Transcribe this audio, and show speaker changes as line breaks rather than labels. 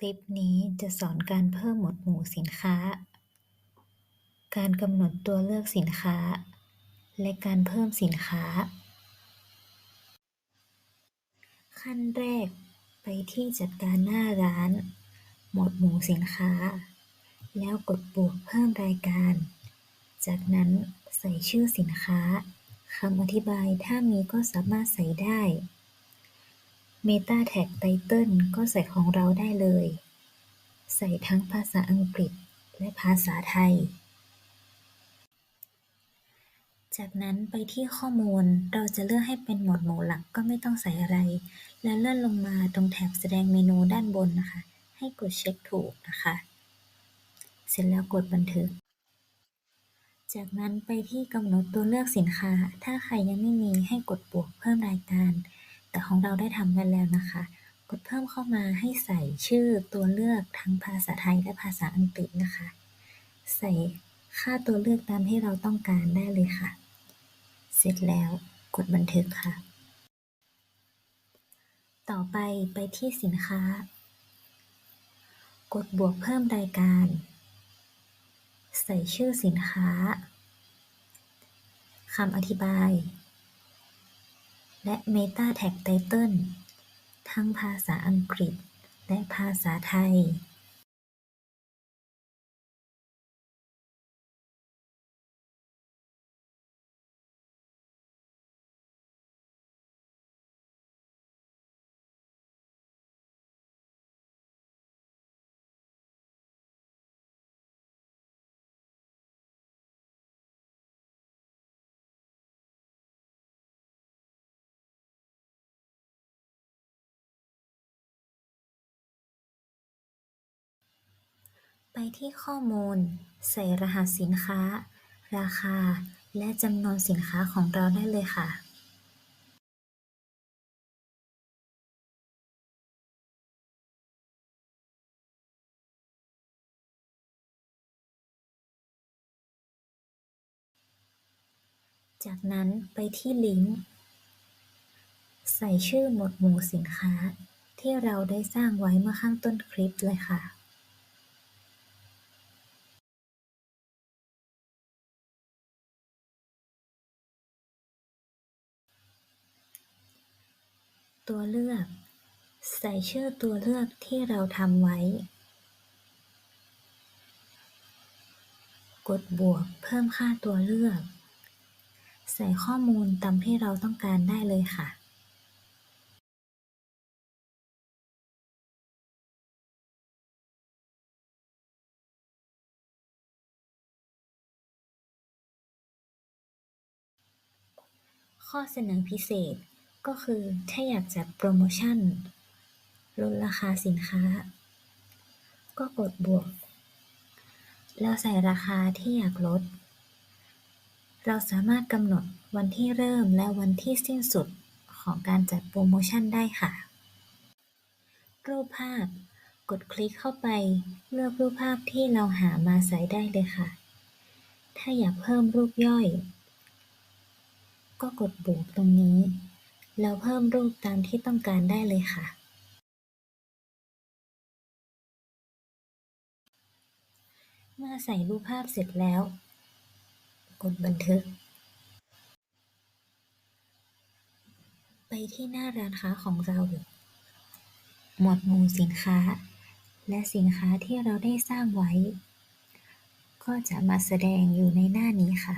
คลิปนี้จะสอนการเพิ่มหมวดหมู่สินค้า การกำหนดตัวเลือกสินค้า และการเพิ่มสินค้า ขั้นแรกไปที่จัดการหน้าร้าน หมวดหมู่สินค้า แล้วกดบวกเพิ่มรายการ จากนั้นใส่ชื่อสินค้าคำอธิบายถ้ามีก็สามารถใส่ได้ Meta Tag Title ก็ใส่ของเราได้เลย ใส่ทั้งภาษาอังกฤษและภาษาไทย จากนั้นไปที่ข้อมูลเราจะเลือกให้เป็นหมวดหมู่หลักก็ไม่ต้องใส่อะไร แล้วเลื่อนลงมาตรงแถบแสดงเมนูด้านบนนะคะ ให้กดเช็คถูกนะคะ เสร็จแล้วกดบันทึก จากนั้นไปที่กำหนดตัวเลือกสินค้า ถ้าใครยังไม่มีให้กดบวกเพิ่มรายการ แต่ของเราได้ทำกันแล้วนะคะ กดเพิ่มเข้ามาให้ใส่ชื่อตัวเลือกทั้งภาษาไทยและภาษาอังกฤษนะคะ ใส่ค่าตัวเลือกตามที่เราต้องการได้เลยค่ะ เสร็จแล้วกดบันทึกค่ะ ต่อไปไปที่สินค้า กดบวกเพิ่มรายการ ใส่ชื่อสินค้าคำอธิบาย และ Meta Tag Title ทั้งภาษาอังกฤษและภาษาไทย ไปที่ข้อมูล ใส่รหัสสินค้า ราคา และจำนวนสินค้าของเราได้เลยค่ะจากนั้นไปที่ลิงก์ ใส่ชื่อหมวดหมู่สินค้าที่เราได้สร้างไว้เมื่อข้างต้นคลิปเลยค่ะ ตัวเลือก ใส่ชื่อตัวเลือกที่เราทำไว้ กดบวกเพิ่มค่าตัวเลือก ใส่ข้อมูลตามที่เราต้องการได้เลยค่ะข้อเสนอพิเศษ ก็คือถ้าอยากจัดโปรโมชั่น ลดราคาสินค้า ก็กดบวก แล้วใส่ราคาที่อยากลด เราสามารถกำหนดวันที่เริ่มและวันที่สิ้นสุดของการจัดโปรโมชั่นได้ค่ะ รูปภาพ กดคลิกเข้าไปเลือกรูปภาพที่เราหามาใส่ได้เลยค่ะ ถ้าอยากเพิ่มรูปย่อย ก็กดบวกตรงนี้ แล้วเพิ่มรูปตามที่ต้องการได้เลยค่ะ เมื่อใส่รูปภาพเสร็จแล้ว กดบันทึก ไปที่หน้าร้านค้าของเรา หมวดหมู่สินค้า และสินค้าที่เราได้สร้างไว้ ก็จะมาแสดงอยู่ในหน้านี้ค่ะ